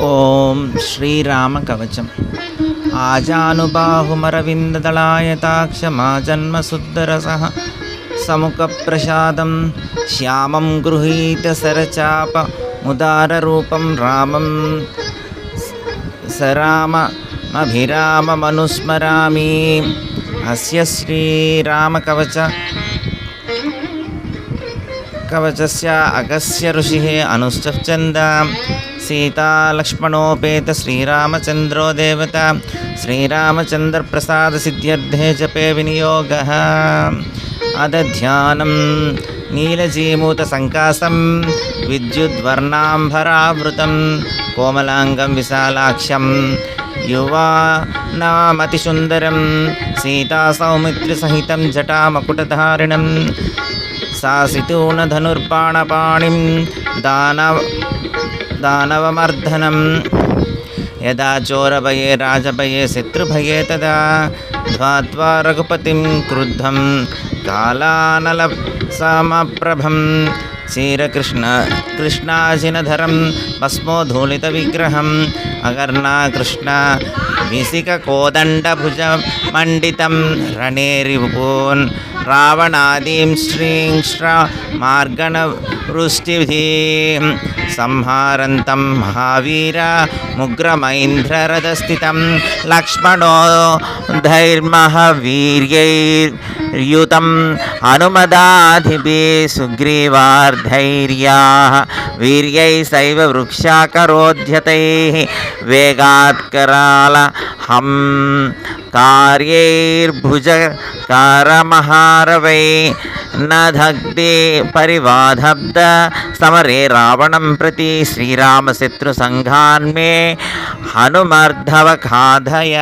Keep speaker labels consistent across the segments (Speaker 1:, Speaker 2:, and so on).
Speaker 1: ఓం శ్రీరామకవచం. ఆజానుబాహుమరవిందదళాయతాక్షమాజన్మసుద్దరసः సముఖప్రసాదం శ్యామం గృహీత సరచాప గృహీతసరచాపముదారరూపం రామం సరామమభిరామమనుస్మరామి. అస్య శ్రీరామకవచ. కవచస్య అగస్య ఋషి అనుశ్చంద సీతాలక్ష్మణోపేత శ్రీరామచంద్రో దేవత శ్రీరామచంద్రప్రసాదసిద్ధ్యర్థే జపే వినియోగः అదధ్యానం నీలజీమూతసంకాసం విద్యుద్వర్ణాంబరావృతం కోమలాంగం విశాలాక్షం యువానామతిసుందరం సీతాసౌమిత్రిసహితం జటామకుటధారిణం సాసితూణధనుర్బాణపాణిం దానవ దానవమర్దనం యదా చోరభయే రాజభయే శత్రుభయే తదా ధ్వాత్వా రఘుపతిం క్రుద్ధం కాలానల సమప్రభం క్షీరకృష్ణ కృష్ణాజినధరం భస్మోధూళిత విగ్రహం అగర్ణా కృష్ణ విసిక కోదండభుజ మండితం రణేరిపున్ రావణాదీం శ్రీంశ్ర మార్గణ వృష్టిభీం సంహారంతం మహావీర ముగ్రమైంద్రరథస్థితం. లక్ష్మణో ధైర్మహవీర్యైర్యుతం. వీర్యైర్యుతం సుగ్రీవార్ధైర్యా. వీర్యై సైవ వృక్షాకరోధ్యతైः. వేగాత్కరాల హం కార్యైర్భుజకారమహారవై నదగ్ధి పరివాధబ్ద సమరే రావణం ప్రతి శ్రీరామశత్రుసంఘాన్మే హనుమర్ధవఖాధయ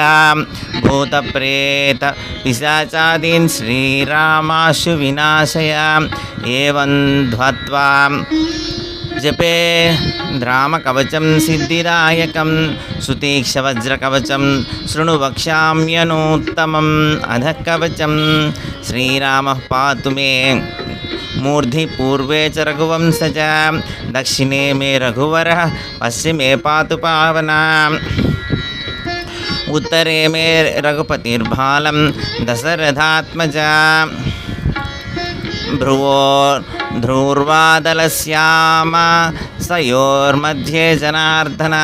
Speaker 1: భూతప్రేత పిశాచాదీన్ శ్రీరామాశు వినాశయ ఏవం ధ్వత్వా జపే द्रामकवचं सिद्धिदायकं शृणु शृणुवक्ष्याम्यनोत्तमम् अध कवचम श्रीराम पा मे। मूर्धि पूर्वे च रघुवंश च, दक्षिणे मे रघुवर, पश्चिमे पातु पावना। उत्तरे मे रघुपतिर्भालं दशरथात्मज। भ्रुवो ध्रुर्वादलस्याम सयोर्मध्ये जनार्दन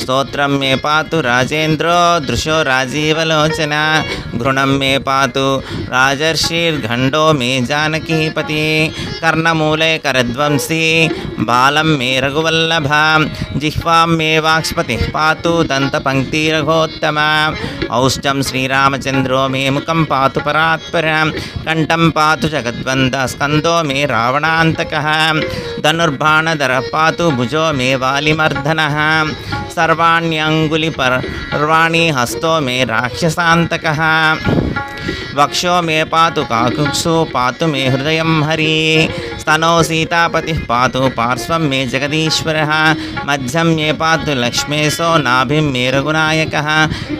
Speaker 1: स्तोत्रं मे पातु राजेन्द्रो दृशो राजीवलोचना घृणं मे पातु राजर्षिर्घण्डो मे जानकीपति कर्णमूले करध्वंसी बालं मे रघुवल्लभां जिह्वां मे वाक्स्पतिः पातु दन्तपङ्क्तिरघोत्तमा औष्टं श्रीरामचन्द्रो मे मुखं पातु परात्परं कण्ठं पातु जगद्वन्दः स्कन्दो मे रावण ప్రాణాంతకः ధనుర్బాణధర పాతు భుజో మే వాలిమర్ధనः సర్వాణ్యంగులి పర్వాణి హస్తో మే రాక్షసాంతకः వక్షో మే పాతు కాకుక్షు పాతు మే హృదయం హరి స్తనో సీతాపతి పాతు పార్శ్వం మే జగదీశ్వర మధ్యం మే పాతు లక్ష్మేశో నాభిం మే రఘునాయక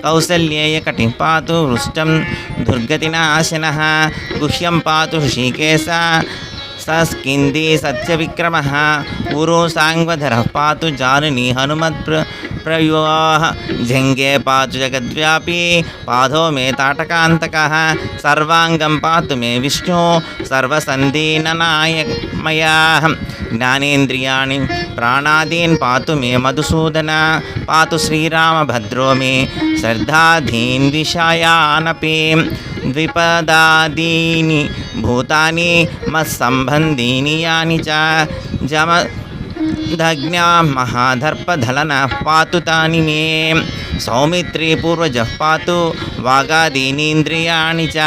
Speaker 1: కౌసల్యేయ కటి పాతు వృష్టం దుర్గతినాశన గుహ్యం పాతు శ్రీకేశ सस्किन्दी सत्यविक्रमः। ऊरो साङ्गधरः पातु जानुनी हनुमत्प्र प्रयोः जङ्गे पातु जगद्व्यापी, पादो मे ताटकान्तकः। सर्वाङ्गं पातु मे विष्णु, सर्वसन्धीननायकमयाः। ज्ञानेन्द्रियाणि प्राणादीन् पातु मे मधुसूदन। पातु श्रीरामभद्रो मे श्रद्धाधीन् विषयानपि। ద్విపదాదీని భూతాని మత్సంబంధీని యాని చ జమ దజ్ఞా మహాదర్పధలన పాతు తాని మే. సౌమిత్రీ పూర్వజ పాతు వాగాదీనీంద్రియాణి చ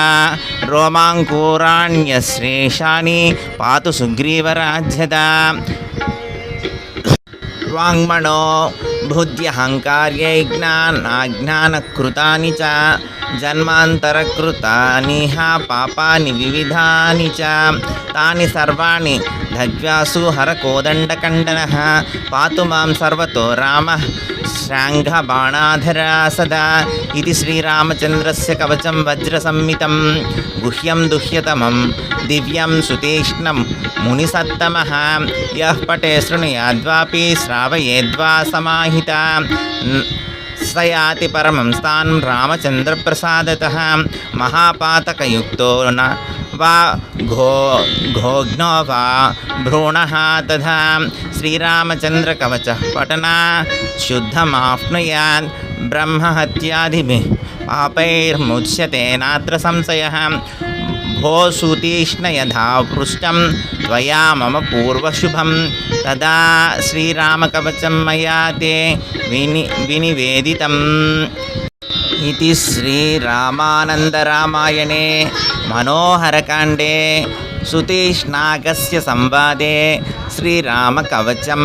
Speaker 1: రోమాంకూరాణ్యశ్రేషాని పాతు సుగ్రీవరాజ్యత సర్వాంగ్మణో బుద్ధ్యహంకార్యజ్ఞానాజ్ఞానకృతాని చ జన్మాంతరకృతాని పాపాని వివిధాని చ తాని సర్వాణి ధజ్వాసు హరకోదండకండన పాతు మాం సర్వతో రామ श्राङ्घबाणाधरा सदा इति श्रीरामचन्द्रस्य कवचं वज्रसंमितं गुह्यं दुह्यतमं दिव्यं सुतीक्ष्णं मुनिसत्तमः यः पटे शृणुयाद्वापि श्रावयेद्वा समाहिता न- स याति परमं स्थानं रामचन्द्रप्रसादतः महापातकयुक्तो न वा घो घोघ्नो वा भ्रूणः तथा శ్రీరామచంద్ర కవచ పఠనా శుద్ధమాప్నుయాన్ బ్రహ్మహత్యాదిభి పాపైర్ముచ్యతే నాత్ర సంశయ భోసూతీష్ణ యథా పృష్టం త్వయా మమ పూర్వశుభం తదా శ్రీరామకవచం మయా తే విని వినివేదితం ఇది శ్రీరామానందరామాయణే మనోహరకాండే సుతీష్ణాకస్య సంవాదే శ్రీరామ కవచం